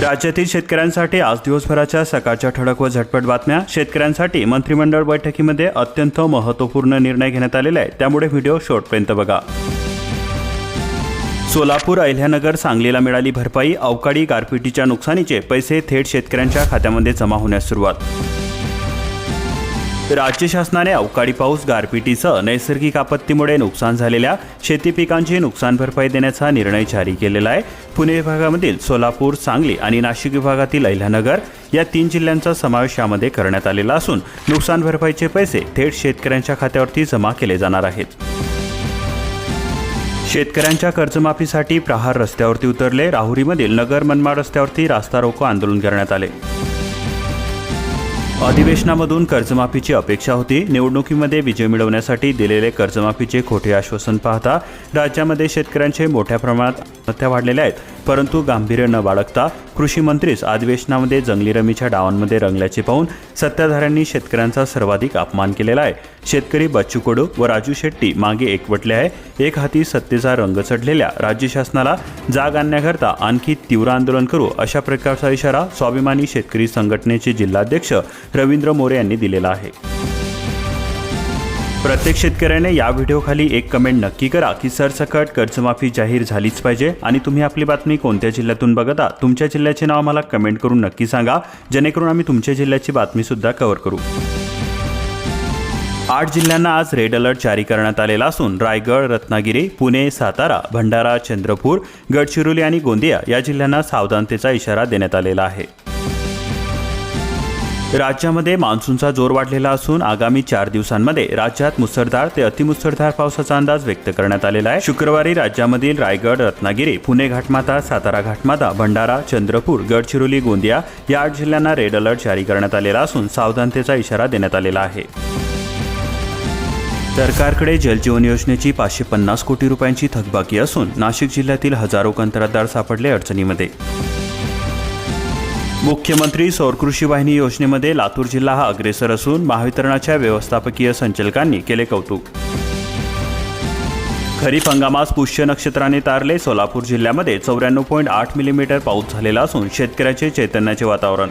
राज्यातील शेतकऱ्यांसाठी आज दिवसभराच्या सकाळच्या ठळक व झटपट बातम्या. शेतकऱ्यांसाठी मंत्रिमंडळ बैठकीमध्ये अत्यंत महत्त्वपूर्ण निर्णय घेण्यात आलेला आहे त्यामुळे व्हिडिओ शॉर्टपर्यंत बघा. सोलापूर अहिल्यानगर सांगलीला मिळाली भरपाई. अवकाळी गारपिटीच्या नुकसानीचे पैसे थेट शेतकऱ्यांच्या खात्यामध्ये जमा होण्यास सुरुवात. राज्य शासनाने अवकाळी पाऊस गारपिटीसह नैसर्गिक आपत्तीमुळे नुकसान झालेल्या शेती पिकांची नुकसान भरपाई देण्याचा निर्णय जारी केलेला आहे. पुणे विभागामधील सोलापूर सांगली आणि नाशिक विभागातील अहिल्यानगर या तीन जिल्ह्यांचा समावेश यामध्ये करण्यात आलेला असून नुकसान भरपाईचे पैसे थेट शेतकऱ्यांच्या खात्यावरती जमा केले जाणार आहेत. शेतकऱ्यांच्या कर्जमाफीसाठी प्रहार रस्त्यावरती उतरले. राहुरीमधील नगर मनमाड रस्त्यावरती रास्ता रोको आंदोलन करण्यात आले. अधिवेशनामधून कर्जमाफीची अपेक्षा होती. निवडणुकीमध्ये विजय मिळवण्यासाठी दिलेले कर्जमाफीचे खोटे आश्वासन पाहता राज्यामध्ये शेतकऱ्यांचे मोठ्या प्रमाणात आत्महत्या वाढलेल्या आहेत. परंतु गांभीर्य न बाळगता कृषी मंत्रीच अधिवेशनामध्ये जंगली रमीच्या डावांमध्ये रंगल्याचे पाहून सत्ताधाऱ्यांनी शेतकऱ्यांचा सर्वाधिक अपमान केलेला आहे. शेतकरी बच्चू कडू व राजू शेट्टी मागे एकवटले आहे. एक हाती सत्तेचा रंग चढलेल्या राज्य शासनाला जाग आणण्याकरता आणखी तीव्र आंदोलन करू अशा प्रकारचा इशारा स्वाभिमानी शेतकरी संघटनेचे जिल्हाध्यक्ष रवींद्र मोरे यांनी दिलेला आहे. प्रत्येक शेतकऱ्याने या व्हिडिओखाली एक कमेंट नक्की करा की सरसकट कर्जमाफी जाहीर झालीच पाहिजे आणि तुम्ही आपली बातमी कोणत्या जिल्ह्यातून बघता? तुमच्या जिल्ह्याचे नाव आम्हाला कमेंट करून नक्की सांगा. जेणेकरून आम्ही तुमच्या जिल्ह्याची बातमीसुद्धा कव्हर करू. आठ जिल्ह्यांना आज रेड अलर्ट जारी करण्यात आलेला असून रायगड रत्नागिरी पुणे सातारा भंडारा चंद्रपूर गडचिरोली आणि गोंदिया या जिल्ह्यांना सावधानतेचा इशारा देण्यात आलेला आहे. राज्यामध्ये मान्सूनचा जोर वाढलेला असून आगामी चार दिवसांमध्ये राज्यात मुसळधार ते अतिमुसळधार पावसाचा अंदाज व्यक्त करण्यात आलेला आहे. शुक्रवारी राज्यामधील रायगड रत्नागिरी पुणे घाटमाता सातारा घाटमाता भंडारा चंद्रपूर गडचिरोली गोंदिया या आठ जिल्ह्यांना रेड अलर्ट जारी करण्यात आलेला असून सावधानतेचा इशारा देण्यात आलेला आहे. सरकारकडे जलजीवन योजनेची पाचशे पन्नास कोटी रुपयांची थकबाकी असून नाशिक जिल्ह्यातील हजारो कंत्राटदार सापडले अडचणीमध्ये. मुख्यमंत्री सौर कृषी वाहिनी योजनेमध्ये लातूर जिल्हा हा अग्रेसर असून महावितरणाच्या व्यवस्थापकीय संचालकांनी केले कौतुक. खरीप हंगामास पुष्य नक्षत्राने तारले सोलापूर जिल्ह्यामध्ये चौऱ्याण्णव पॉईंट आठ मिलीमीटर पाऊस झालेला असून शेतकऱ्याचे चैतन्याचे वातावरण.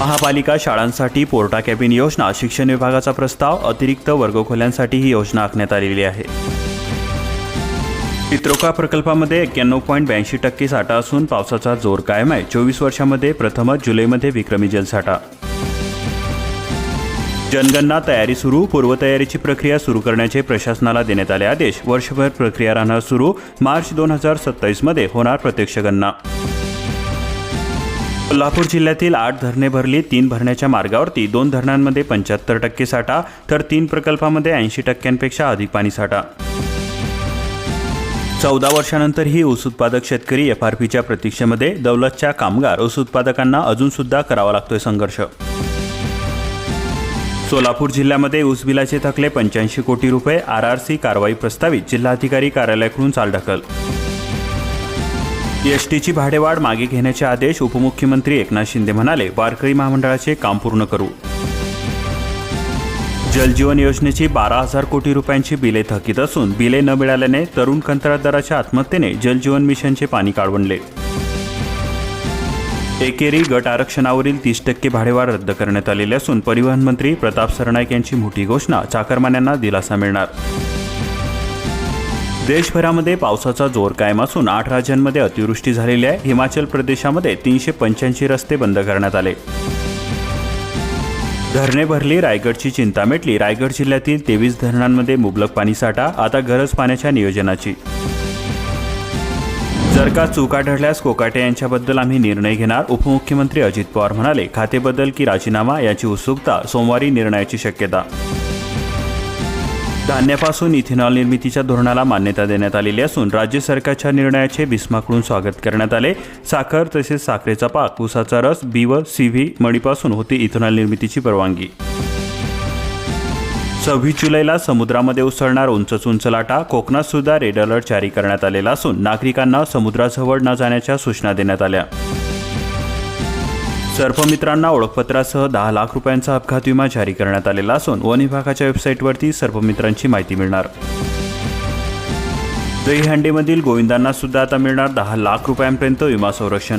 महापालिका शाळांसाठी पोर्टा कॅबिन योजना शिक्षण विभागाचा प्रस्ताव अतिरिक्त वर्गखोल्यांसाठी ही योजना आखण्यात आलेली आहे. चित्रोका प्रकल्पामध्ये एक्क्याण्णव पॉईंट ब्याऐंशी टक्के साठा असून पावसाचा जोर कायम आहे. चोवीस वर्षामध्ये प्रथमच जुलैमध्ये विक्रमी जलसाठा. जनगणना तयारी सुरू पूर्वतयारीची प्रक्रिया सुरू करण्याचे प्रशासनाला देण्यात आले आदेश. वर्षभर प्रक्रिया राहणार सुरू. मार्च दोन हजार सत्तावीसमध्ये होणार प्रत्यक्ष गणना. कोल्हापूर जिल्ह्यातील आठ धरणे भरली तीन भरण्याच्या मार्गावरती दोन धरणांमध्ये पंच्याहत्तर टक्के साठा तर तीन प्रकल्पामध्ये ऐंशी टक्क्यांपेक्षा अधिक पाणी साठा. चौदा वर्षानंतरही ऊस उत्पादक शेतकरी एफ आर पीच्या प्रतीक्षेमध्ये दौलतच्या कामगार ऊस उत्पादकांना अजून सुद्धा करावा लागतोय संघर्ष. सोलापूर जिल्ह्यामध्ये ऊस बिलाचे थकले पंच्याऐंशी कोटी रुपये आर आर सी कारवाई प्रस्तावित जिल्हाधिकारी कार्यालयाकडून चालढकल. एस टीची भाडेवाढ मागे घेण्याचे आदेश उपमुख्यमंत्री एकनाथ शिंदे म्हणाले वारकरी महामंडळाचे काम पूर्ण करू. जलजीवन योजनेची बारा हजार कोटी रुपयांची बिले थकीत असून बिले न मिळाल्याने तरुण कंत्राटदाराच्या आत्महत्येने जलजीवन मिशनचे पाणी काढवणले. एकेरी गट आरक्षणावरील तीस टक्के भाडेवाढ रद्द करण्यात आलेली असून परिवहन मंत्री प्रताप सरनाईक यांची मोठी घोषणा चाकरमान्यांना दिलासा मिळणार. देशभरामध्ये पावसाचा जोर कायम असून आठ राज्यांमध्ये अतिवृष्टी झालेली आहे. हिमाचल प्रदेशामध्ये तीनशे पंच्याऐंशी रस्ते बंद करण्यात आले. धरणे भरली रायगडची चिंता मिटली. रायगड जिल्ह्यातील तेवीस धरणांमध्ये मुबलक पाणीसाठा आता गरज पाण्याच्या नियोजनाची. जर का चुका आढळल्यास कोकाटे यांच्याबद्दल आम्ही निर्णय घेणार उपमुख्यमंत्री अजित पवार म्हणाले खातेबद्दल की राजीनामा याची उत्सुकता सोमवारी निर्णयाची शक्यता. धान्यापासून इथेनॉल निर्मितीच्या धोरणाला मान्यता देण्यात आलेली असून राज्य सरकारच्या निर्णयाचे बिस्माकडून स्वागत करण्यात आले. साखर तसेच साखरेचा पाक ऊसाचा रस बी सीव्ही सी व्ही होती इथेनॉल निर्मितीची परवानगी. सव्वीस जुलैला समुद्रामध्ये उसळणार उंच उंच लाटा कोकणात सुद्धा रेड अलर्ट जारी करण्यात आलेला असून नागरिकांना समुद्राजवळ न जाण्याच्या सूचना देण्यात आल्या. सर्पमित्रांना ओळखपत्रासह दहा लाख रुपयांचा अपघात विमा जारी करण्यात आलेला असून वन विभागाच्या वेबसाईटवरती सर्पमित्रांची माहिती मिळणार. दहीहंडीमधील गोविंदांना सुद्धा आता मिळणार दहा लाख रुपयांपर्यंत विमा संरक्षण.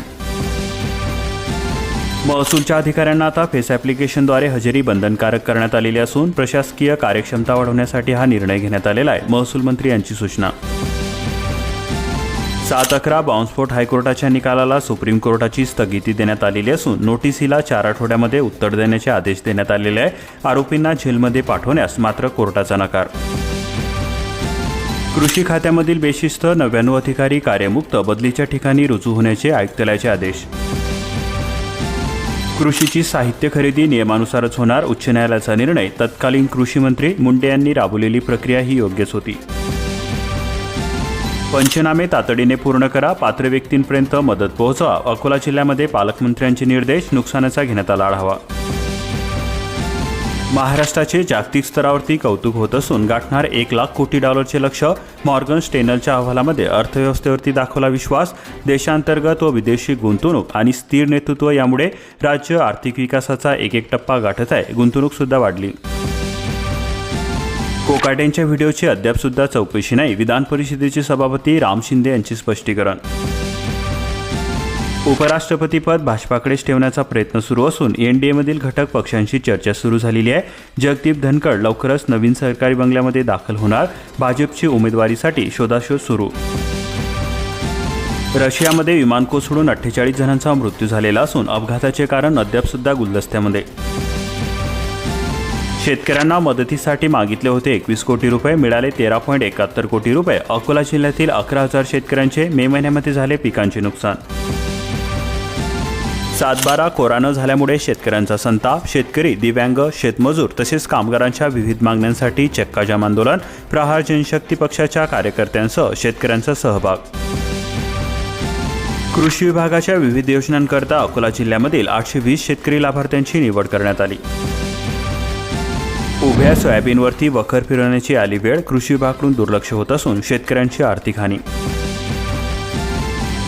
महसूलच्या अधिकाऱ्यांना आता फेस ॲप्लिकेशनद्वारे हजेरी बंधनकारक करण्यात आलेली असून प्रशासकीय कार्यक्षमता वाढवण्यासाठी हा निर्णय घेण्यात आलेला आहे महसूल मंत्री यांची सूचना. सात अकरा बॉम्बस्फोट हायकोर्टाच्या निकालाला सुप्रीम कोर्टाची स्थगिती देण्यात आलेली असून नोटिसीला चार आठवड्यामध्ये उत्तर देण्याचे आदेश देण्यात आलेले आहे. आरोपींना जेलमध्ये पाठवण्यास मात्र कोर्टाचा नकार. कृषी खात्यामधील बेशिस्त नव्याण्णव अधिकारी कार्यमुक्त बदलीच्या ठिकाणी रुजू होण्याचे आयुक्तालयाचे आदेश. कृषीची साहित्य खरेदी नियमानुसारच होणार उच्च न्यायालयाचा निर्णय. तत्कालीन कृषी मंत्री मुंडे यांनी राबवलेली प्रक्रिया ही योग्यच होती. पंचनामे तातडीने पूर्ण करा पात्र व्यक्तींपर्यंत मदत पोहोचवा. अकोला जिल्ह्यामध्ये पालकमंत्र्यांचे निर्देश नुकसानाचा घेण्यात आला आढावा. महाराष्ट्राचे जागतिक स्तरावरती कौतुक होत असून गाठणार एक लाख कोटी डॉलरचे लक्ष मॉर्गन स्टेनलच्या अहवालामध्ये. अर्थव्यवस्थेवरती दाखवला विश्वास देशांतर्गत व विदेशी गुंतवणूक आणि स्थिर नेतृत्व यामुळे राज्य आर्थिक विकासाचा एक एक टप्पा गाठत आहे. गुंतवणूकसुद्धा वाढली. कोकाटेंच्या व्हिडिओची अद्याप सुद्धा चौकशी नाही विधान परिषदेचे सभापती राम शिंदे यांचे स्पष्टीकरण. उपराष्ट्रपतीपद भाजपाकडेच ठेवण्याचा प्रयत्न सुरू असून एनडीएमधील घटक पक्षांशी चर्चा सुरू झालेली आहे. जगदीप धनखड लवकरच नवीन सरकारी बंगल्यामध्ये दाखल होणार भाजपची उमेदवारीसाठी शोधाशोध सुरू. रशियामध्ये विमान कोसळून अठ्ठेचाळीस जणांचा मृत्यू झालेला असून अपघाताचे कारण अद्याप सुद्धा गुलदस्त्यामध्ये. शेतकऱ्यांना मदतीसाठी मागितले होते. एकवीस कोटी रुपये मिळाले तेरा पॉईंट एकाहत्तर कोटी रुपये. अकोला जिल्ह्यातील अकरा हजार शेतकऱ्यांचे मे महिन्यामध्ये झाले पिकांचे नुकसान. सातबारा कोरा न झाल्यामुळे शेतकऱ्यांचा संताप. शेतकरी दिव्यांग शेतमजूर तसेच कामगारांच्या विविध मागण्यांसाठी चक्काजाम आंदोलन. प्रहार जनशक्ती पक्षाच्या कार्यकर्त्यांसह शेतकऱ्यांचा सहभाग. कृषी विभागाच्या विविध योजनांकरता अकोला जिल्ह्यामधील आठशे वीस शेतकरी लाभार्थ्यांची निवड करण्यात आली. उभ्या सोयाबीनवरती वखर फिरवण्याची आली वेळ कृषी विभागाकडून दुर्लक्ष होत असून शेतकऱ्यांची आर्थिक हानी.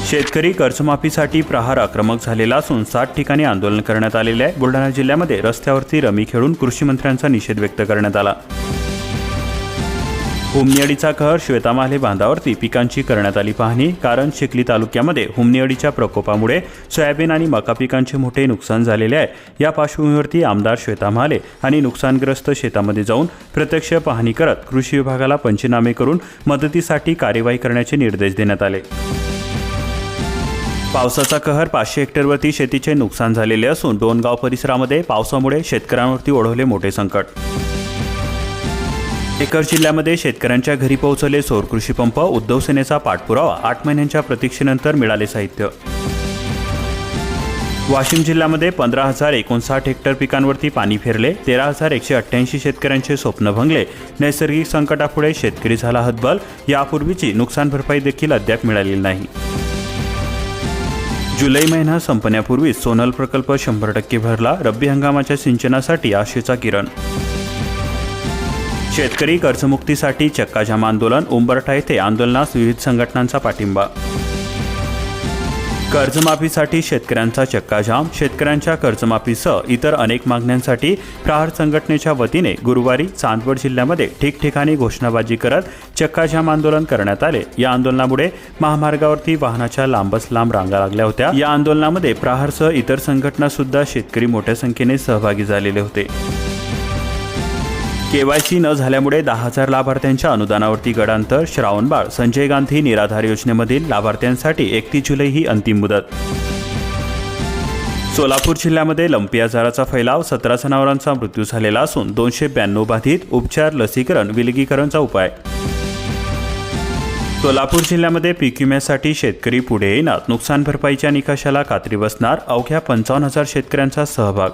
शेतकरी कर्जमाफीसाठी प्रहार आक्रमक झालेला असून सात ठिकाणी आंदोलन करण्यात आलेले आहे. बुलढाणा जिल्ह्यामध्ये रस्त्यावरती रमी खेळून कृषी मंत्र्यांचा निषेध व्यक्त करण्यात आला. हुमनेअडीचा कहर श्वेतामाले बांधावरती पिकांची करण्यात आली पाहणी. कारण चिखली तालुक्यामध्ये हुमनेअडीच्या प्रकोपामुळे सोयाबीन आणि मका पिकांचे मोठे नुकसान झालेले आहे. या पार्श्वभूमीवरती आमदार श्वेता महाले आणि नुकसानग्रस्त शेतामध्ये जाऊन प्रत्यक्ष पाहणी करत कृषी विभागाला पंचनामे करून मदतीसाठी कार्यवाही करण्याचे निर्देश देण्यात आले. पावसाचा कहर पाचशे हेक्टरवरती शेतीचे नुकसान झालेले असून डोनगाव परिसरामध्ये पावसामुळे शेतकऱ्यांवरती ओढवले मोठे संकट. एकर जिल्ह्यामध्ये शेतकऱ्यांच्या घरी पोहोचले सौर कृषी पंप उद्धव सेनेचा पाठपुरावा आठ महिन्यांच्या प्रतीक्षेनंतर मिळाले साहित्य. वाशिम जिल्ह्यामध्ये पंधरा हजार एकोणसाठ हेक्टर पिकांवरती पाणी फिरले तेरा हजार एकशे अठ्ठ्याऐंशी शेतकऱ्यांचे स्वप्न भंगले. नैसर्गिक संकटापुढे शेतकरी झाला हतबल यापूर्वीची नुकसान भरपाई देखील अद्याप मिळालेली नाही. जुलै महिना संपण्यापूर्वीच सोनल प्रकल्प शंभर टक्के भरला रब्बी हंगामाच्या सिंचनासाठी आशेचा किरण शेतकरी कर्जमुक्तीसाठी चक्काजाम आंदोलन उंबरठा येथे आंदोलनास विविध संघटनांचा पाठिंबा. कर्जमाफीसाठी शेतकऱ्यांचा चक्काजाम शेतकऱ्यांच्या कर्जमाफीसह इतर अनेक मागण्यांसाठी प्रहार संघटनेच्या वतीने गुरुवारी चांदवड जिल्ह्यामध्ये ठिकठिकाणी घोषणाबाजी करत चक्काजाम आंदोलन करण्यात आले. या आंदोलनामुळे महामार्गावरती वाहनाच्या लांबच लांब रांगा लागल्या होत्या. या आंदोलनामध्ये प्रहारसह इतर संघटना सुद्धा शेतकरी मोठ्या संख्येने सहभागी झालेले होते. केवायसी न झाल्यामुळे दहा हजार लाभार्थ्यांच्या अनुदानावरती गडांतर श्रावणबाळ संजय गांधी निराधार योजनेमधील लाभार्थ्यांसाठी एकतीस जुलै ही अंतिम मुदत. सोलापूर जिल्ह्यामध्ये लंपी आजाराचा फैलाव सतरा जनावरांचा मृत्यू झालेला असून दोनशे ब्याण्णव बाधित उपचार लसीकरण विलगीकरणचा उपाय. सोलापूर जिल्ह्यामध्ये पीक विम्यासाठी शेतकरी पुढे येणार नुकसान भरपाईच्या निकषाला कात्री बसणार अवघ्या पंचावन्न हजार शेतकऱ्यांचा सहभाग.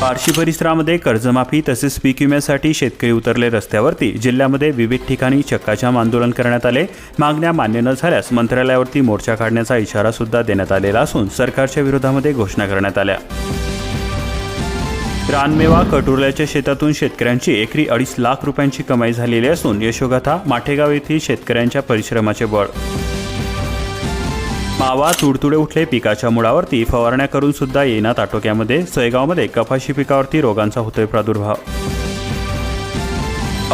बार्शी परिसरामध्ये कर्जमाफी तसेच पीक विम्यासाठी शेतकरी उतरले रस्त्यावरती. जिल्ह्यामध्ये विविध ठिकाणी चक्काजाम आंदोलन करण्यात आले. मागण्या मान्य न झाल्यास मंत्रालयावरती मोर्चा काढण्याचा इशारा सुद्धा देण्यात आलेला असून सरकारच्या विरोधामध्ये घोषणा करण्यात आल्या. रानमेवा कटुरल्याच्या शेतातून शेतकऱ्यांची एकरी अडीच लाख रुपयांची कमाई झालेली असून यशोगाथा माठेगाव येथील शेतकऱ्यांच्या परिश्रमाचे बळ मावा तुडतुडे उठले पिकाच्या मुळावरती फवारण्या करून सुद्धा येणार आटोक्यामध्ये सोयगावमध्ये कपाशी पिकावरती रोगांचा होतोय प्रादुर्भाव.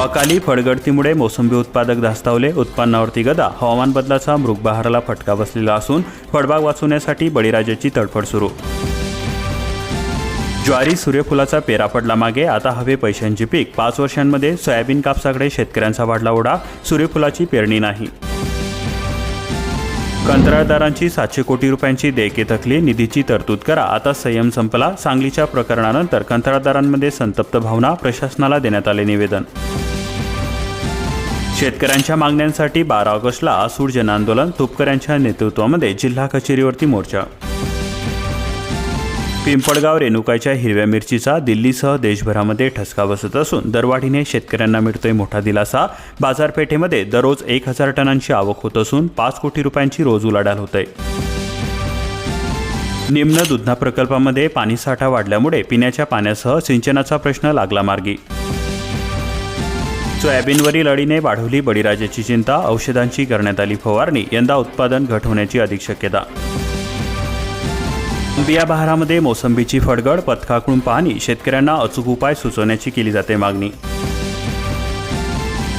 अकाली फडगडतीमुळे मोसंबी उत्पादक धास्तावले. उत्पन्नावरती गदा. हवामान बदलाचा मृगबहाराला फटका बसलेला असून फळबाग वाचवण्यासाठी बळीराजाची तडफड सुरू. ज्वारी सूर्यफुलाचा पेरा पडला मागे. आता हवे पैशांची पीक. पाच वर्षांमध्ये सोयाबीन कापसाकडे शेतकऱ्यांचा वाढला ओढा. सूर्यफुलाची पेरणी नाही. कंत्राटदारांची सातशे कोटी रुपयांची देयके थकली निधीची तरतूद करा. आता संयम संपला. सांगलीच्या प्रकरणानंतर कंत्राटदारांमध्ये संतप्त भावना प्रशासनाला देण्यात आले निवेदन. शेतकऱ्यांच्या मागण्यांसाठी बारा ऑगस्टला आसूड जनआंदोलन तुपकऱ्यांच्या नेतृत्वामध्ये जिल्हा कचेरीवरती मोर्चा. पिंपळगाव रेणुकाच्या हिरव्या मिरचीचा दिल्लीसह देशभरामध्ये ठसका बसत असून दरवाढीने शेतकऱ्यांना मिळतोय मोठा दिलासा. बाजारपेठेमध्ये दररोज एक हजार टनांची आवक होत असून पाच कोटी रुपयांची रोज उलाढाल होत आहे निम्न दुधना प्रकल्पामध्ये पाणीसाठा वाढल्यामुळे पिण्याच्या पाण्यासह सिंचनाचा प्रश्न लागला मार्गी. सोयाबीनवरील अळीने वाढवली बळीराजाची चिंता औषधांची करण्यात आली फवारणी यंदा उत्पादन घट होण्याची अधिक शक्यता. बिया बहारामध्ये मोसंबीची फडगड पथकाकडून पाहणी शेतकऱ्यांना अचूक उपाय सुचवण्याची केली जाते मागणी.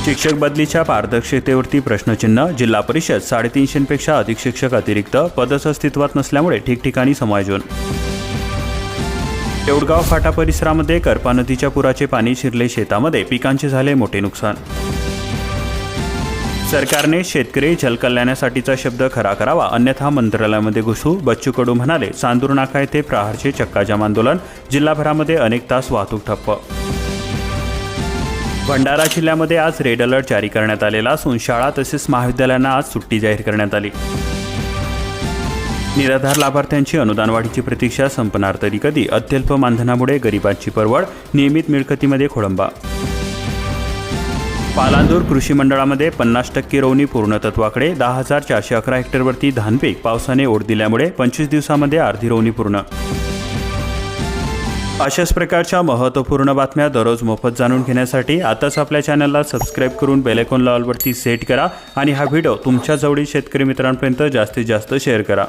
शिक्षक बदलीच्या पारदर्शकतेवरती प्रश्नचिन्ह जिल्हा परिषद साडेतीनशेपेक्षा अधिक शिक्षक अतिरिक्त पदच अस्तित्वात नसल्यामुळे ठिकठिकाणी समायोजन. देऊळगाव फाटा परिसरामध्ये करपा नदीच्या पुराचे पाणी शिरले शेतामध्ये पिकांचे झाले मोठे नुकसान. सरकारने शेतकरी जलकल्याणासाठीचा शब्द खरा करावा अन्यथा मंत्रालयामध्ये घुसू बच्चू कडू म्हणाले. चांदूर नाका येथे प्रहारचे चक्काजाम आंदोलन जिल्हाभरामध्ये अनेक तास वाहतूक ठप्प. भंडारा जिल्ह्यामध्ये आज रेड अलर्ट जारी करण्यात आलेला असून शाळा तसेच महाविद्यालयांना आज सुट्टी जाहीर करण्यात आली. निराधार लाभार्थ्यांची अनुदान वाढीची प्रतीक्षा संपणार तरी कधी? अत्यल्प मानधनामुळे गरिबांची परवड नियमित मिळकतीमध्ये खोळंबा पालांदूर कृषी मंडळामध्ये पन्नास टक्के रोवणी पूर्णतत्वाकडे दहा हजार चारशे अकरा हेक्टरवरती धानपीक पावसाने ओढ दिल्यामुळे पंचवीस दिवसामध्ये अर्धी रोवणी पूर्ण. अशाच प्रकारच्या महत्त्वपूर्ण बातम्या दररोज मोफत जाणून घेण्यासाठी आताच आपल्या चॅनलला सबस्क्राईब करून बेलेकॉन लॉलवरती सेट करा आणि हा व्हिडिओ तुमच्या जवळील शेतकरी मित्रांपर्यंत जास्तीत जास्त शेअर करा.